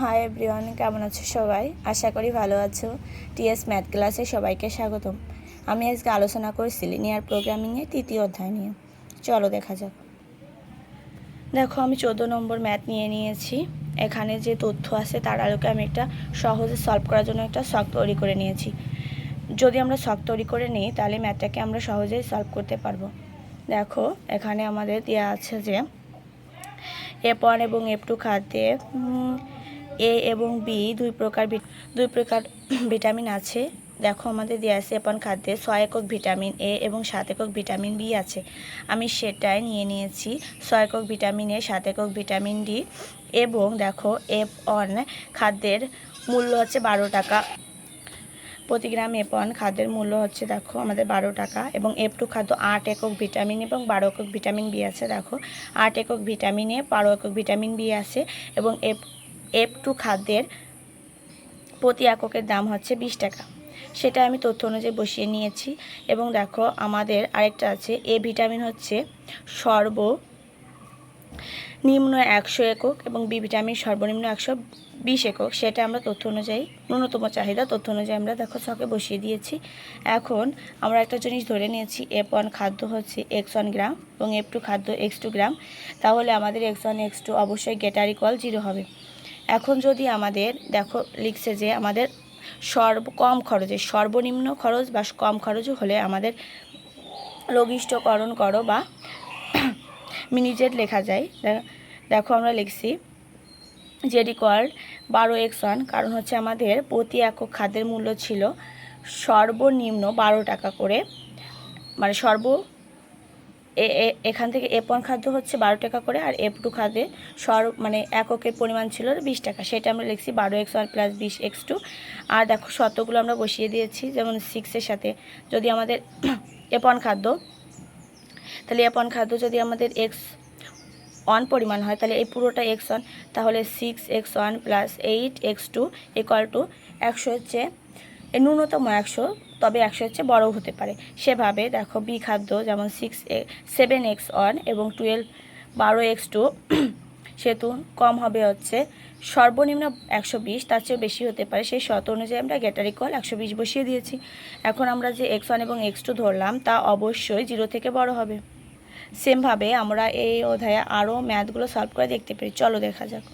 Hi everyone কেমন আছো সবাই? আশা করি ভালো আছো। টিএস ম্যাথ ক্লাসে সবাইকে স্বাগতম। আমি আজকে আলোচনা করছি লিনিয়ার প্রোগ্রামিংয়ের তৃতীয় অধ্যায় নিয়ে। চলো দেখা যাক। দেখো, আমি চোদ্দ নম্বর ম্যাথ নিয়ে নিয়েছি। এখানে যে তথ্য আছে তার আলোকে আমি একটা সহজে সলভ করার জন্য একটা শখ তৈরি করে নিয়েছি। যদি আমরা শখ তৈরি করে নিই, তাহলে ম্যাথটাকে আমরা সহজেই সলভ করতে পারব। দেখো, এখানে আমাদের দেওয়া আছে যে এফ ওয়ান এবং এফ টু খাদ্যে এ এবং বি দুই প্রকার দুই প্রকার ভিটামিন আছে। দেখো আমাদের দেওয়া আছে এপন খাদ্যে ছয় একক ভিটামিন এ এবং সাত একক ভিটামিন বি আছে। আমি সেটাই নিয়ে নিয়েছি, ছয় একক ভিটামিন এ সাত একক ভিটামিন ডি এবং দেখো এফ ওয়ান খাদ্যের মূল্য হচ্ছে বারো টাকা। প্রতি গ্রাম ওয়ান খাদ্যের মূল্য হচ্ছে দেখো আমাদের বারো টাকা এবং এফ টু খাদ্য আট একক ভিটামিন এবং বারো একক ভিটামিন বি আছে। দেখো আট একক ভিটামিনে বারো একক ভিটামিন বি আছে এবং এফ এফ টু খাদ্যের প্রতি এককের দাম হচ্ছে বিশ টাকা। সেটা আমি তথ্য অনুযায়ী বসিয়ে নিয়েছি এবং দেখো আমাদের আরেকটা আছে এ ভিটামিন হচ্ছে সর্ব নিম্ন একশো একক এবং বি ভিটামিন সর্বনিম্ন একশো বিশ একক। সেটা আমরা তথ্য অনুযায়ী, ন্যূনতম চাহিদা তথ্য অনুযায়ী আমরা দেখো ছকে বসিয়ে দিয়েছি। এখন আমরা একটা জিনিস ধরে নিয়েছি এফ ওয়ান খাদ্য হচ্ছে এক্স ওয়ান গ্রাম এবং এফ টু খাদ্য এক্স টু গ্রাম তাহলে আমাদের এক্স ওয়ান এক্স টু অবশ্যই গেটার ইকুয়াল জিরো হবে। এখন যদি আমাদের, দেখো, লিখছে যে আমাদের সর্ব, কম খরচে, সর্বনিম্ন খরচ বা কম খরচ হলে আমাদের লঘিষ্ঠকরণ করো বা মিনিজেট লেখা যায়। দেখো আমরা লিখছি জেড ইকুয়াল বারো এক্স ওয়ান কারণ হচ্ছে আমাদের প্রতি একক খাদ্যের মূল্য ছিল সর্বনিম্ন বারো টাকা করে মানে সর্ব এখান থেকে এফ ওয়ান খাদ্য হচ্ছে বারো টাকা করে আর এফ টু খাদ্যে সর মানে এককের পরিমাণ ছিল বিশ টাকা। সেটা আমরা লিখছি বারো এক্স ওয়ান প্লাস বিশ এক্স টু। আর দেখো শতগুলো আমরা বসিয়ে দিয়েছি, যেমন সিক্সের সাথে। যদি আমাদের এফ ওয়ান খাদ্য, তাহলে এফ ওয়ান খাদ্য যদি আমাদের এক্স ওয়ান পরিমাণ হয়, তাহলে এই পুরোটা এক্স ওয়ান, তাহলে six X one plus eight X two equal to একশো হচ্ছে এ ন্যূনতম একশো, তবে একশো হচ্ছে বড় হতে পারে। সেভাবে দেখো বি খাদ্য যেমন six A seven X one এবং টুয়েলভ বারো এক্স টু সেহেতু কম হবে হচ্ছে। সর্বনিম্ন একশো বিশ, তার চেয়েও বেশি হতে পারে। সেই শত অনুযায়ী আমরা গেটার ইকুয়াল একশো বিশ বসিয়ে দিয়েছি। এখন আমরা যে এক্স ওয়ান এবং এক্স টু ধরলাম, তা অবশ্যই জিরো থেকে বড় হবে। সেমভাবে আমরা এই অধ্যায়ে আরও ম্যাথগুলো সলভ করে দেখতে পারি চলো দেখা যাক।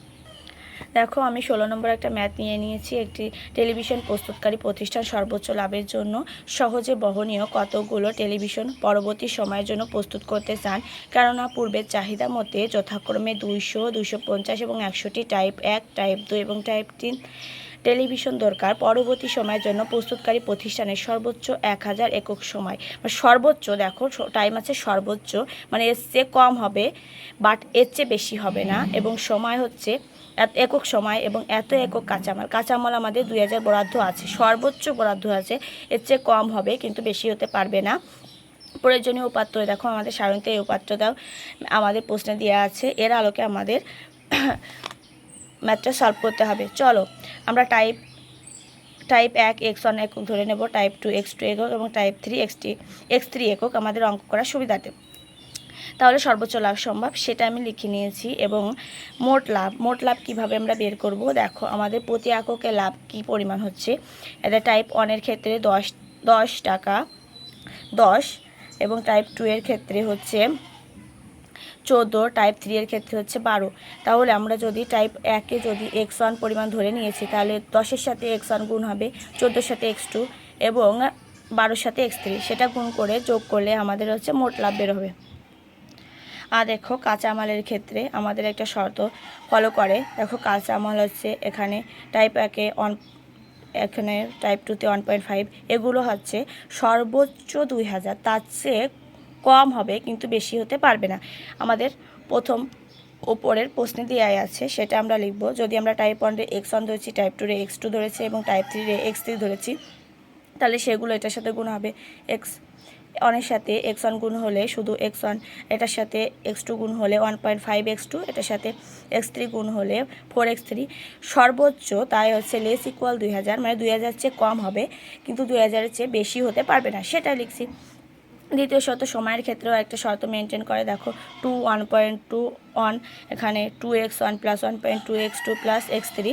দেখো, আমি ষোলো নম্বর একটা ম্যাথ নিয়ে নিয়েছি। একটি টেলিভিশন প্রস্তুতকারী প্রতিষ্ঠান সর্বোচ্চ লাভের জন্য সহজে বহনীয় কতগুলো টেলিভিশন পরবর্তী সময়ের জন্য প্রস্তুত করতে চান? কেননা, পূর্বের চাহিদা মতে যথাক্রমে দুইশো দুইশো পঞ্চাশ এবং একশোটি টাইপ এক টাইপ দুই এবং টাইপ তিন টেলিভিশন দরকার, পরবর্তী সময়ের জন্য প্রস্তুতকারী প্রতিষ্ঠানের সর্বোচ্চ এক হাজার একক সময়। সর্বোচ্চ, দেখো টাইম আছে সর্বোচ্চ মানে এর চেয়ে কম হবে বাট এর চেয়ে বেশি হবে না। এবং সময় হচ্ছে এত, একক সময় এবং এত একক কাঁচামাল। কাঁচামাল আমাদের দুই হাজার বরাদ্দ আছে। সর্বোচ্চ বরাদ্দ আছে, এর চেয়ে কম হবে, কিন্তু বেশি হতে পারবে না। প্রয়োজনীয় উপাত্র দেখো, আমাদের সাধারণত এই উপাত্তটাও আমাদের প্রশ্নে দেওয়া আছে, এর আলোকে আমাদের ম্যাথটা সলভ করতে হবে। চলো, আমরা টাইপ টাইপ এক এক্স ওয়ান একক ধরে নেব টাইপ টু এক্স টু একক এবং টাইপ থ্রি এক্স টি এক্স থ্রি একক আমাদের অঙ্ক করার সুবিধাতে। তাহলে সর্বোচ্চ লাভ সম্ভব, সেটা আমি লিখে নিয়েছি এবং মোট লাভ মোট লাভ কীভাবে আমরা বের করব? দেখো, আমাদের প্রতি এককে লাভ কি পরিমাণ হচ্ছে? এটা টাইপ ওয়ানের ক্ষেত্রে দশ দশ টাকা, দশ এবং টাইপ টু এর ক্ষেত্রে হচ্ছে চোদ্দ টাইপ থ্রি এর ক্ষেত্রে হচ্ছে বারো। তাহলে আমরা যদি টাইপ একে যদি এক্স ওয়ান পরিমাণ ধরে নিয়েছি, তাহলে দশের সাথে এক্স ওয়ান গুণ হবে, চোদ্দোর সাথে এক্স টু এবং বারোর সাথে এক্স থ্রি সেটা গুণ করে যোগ করলে আমাদের হচ্ছে মোট লাভ বের হবে। আর দেখো কাঁচামালের ক্ষেত্রে আমাদের একটা শর্ত ফলো করে। দেখো কাঁচামাল হচ্ছে এখানে টাইপ একে অন এখানে টাইপ টুতে ওয়ান পয়েন্ট ফাইভ এগুলো হচ্ছে সর্বোচ্চ দুই হাজার। তার চেয়ে কম হবে, কিন্তু বেশি হতে পারবে না। আমাদের প্রথম ওপরের প্রশ্নে দেওয়াই আছে, সেটা আমরা লিখব। যদি আমরা টাইপ ওয়ান রে এক্স ওয়ান ধরেছি টাইপ টু রে এক্স টু ধরেছি এবং টাইপ থ্রি রে এক্স থ্রি ধরেছি, তাহলে সেগুলো এটার সাথে গুণ হবে। এক্স ওয়ানের সাথে এক্স ওয়ান গুণ হলে শুধু এক্স ওয়ান এটার সাথে এক্স টু গুণ হলে one point five X two এটার সাথে এক্স থ্রি গুণ হলে ফোর এক্স থ্রি সর্বোচ্চ তাই হচ্ছে লেস ইকুয়াল দুই হাজার মানে দুই হাজার চেয়ে কম হবে, কিন্তু দুই হাজারের চেয়ে বেশি হতে পারবে না সেটা লিখছি। দ্বিতীয় শর্ত সময়ের ক্ষেত্রেও একটা শর্ত মেনটেন করে। দেখো two one point two one এখানে two X one plus one point two X two plus X three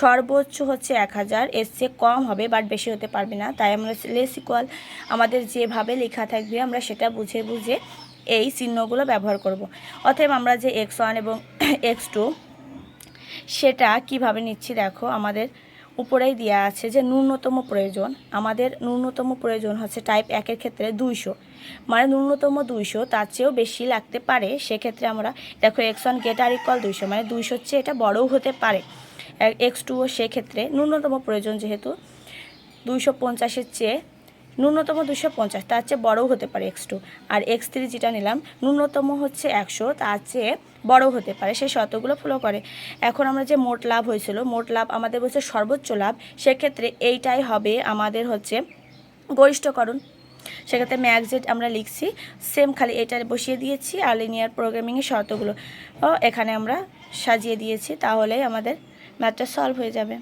সর্বোচ্চ হচ্ছে এক হাজার। এর চেয়ে কম হবে বাট বেশি হতে পারবে না। তাই আমরা লেস ইকুয়াল আমাদের যেভাবে লেখা থাকবে, আমরা সেটা বুঝে বুঝে এই চিহ্নগুলো ব্যবহার করব। অতএব আমরা যে এক্স ওয়ান এবং এক্স টু সেটা কীভাবে নিচ্ছি, দেখো, আমাদের উপরেই দেওয়া আছে যে ন্যূনতম প্রয়োজন। আমাদের ন্যূনতম প্রয়োজন হচ্ছে টাইপ একের ক্ষেত্রে দুইশো। মানে ন্যূনতম দুইশো, তার চেয়েও বেশি লাগতে পারে। সেক্ষেত্রে আমরা, দেখো X one greater equal দুইশো মানে দুইশোর চেয়ে এটা বড়ও হতে পারে। এক্স টুও সেক্ষেত্রে ন্যূনতম প্রয়োজন যেহেতু, দুইশো পঞ্চাশের চেয়ে ন্যূনতম দুশো পঞ্চাশ, তার চেয়ে বড়ও হতে পারে এক্স টু। আর এক্স থ্রি যেটা নিলাম, ন্যূনতম হচ্ছে একশো, তার চেয়ে বড়ও হতে পারে সেই শর্তগুলো ফলো করে। এখন আমরা যে মোট লাভ হয়েছিল, মোট লাভ আমাদের বলছে সর্বোচ্চ লাভ, সেক্ষেত্রে এইটাই হবে আমাদের হচ্ছে গরিষ্ঠকরণ। সেক্ষেত্রে ম্যাগজেট আমরা লিখছি সেম খালি এটা বসিয়ে দিয়েছি, আর লিনিয়ার প্রোগ্রামিংয়ের শর্তগুলো এখানে আমরা সাজিয়ে দিয়েছি, তাহলেই আমাদের ম্যাথটা সলভ হয়ে যাবে।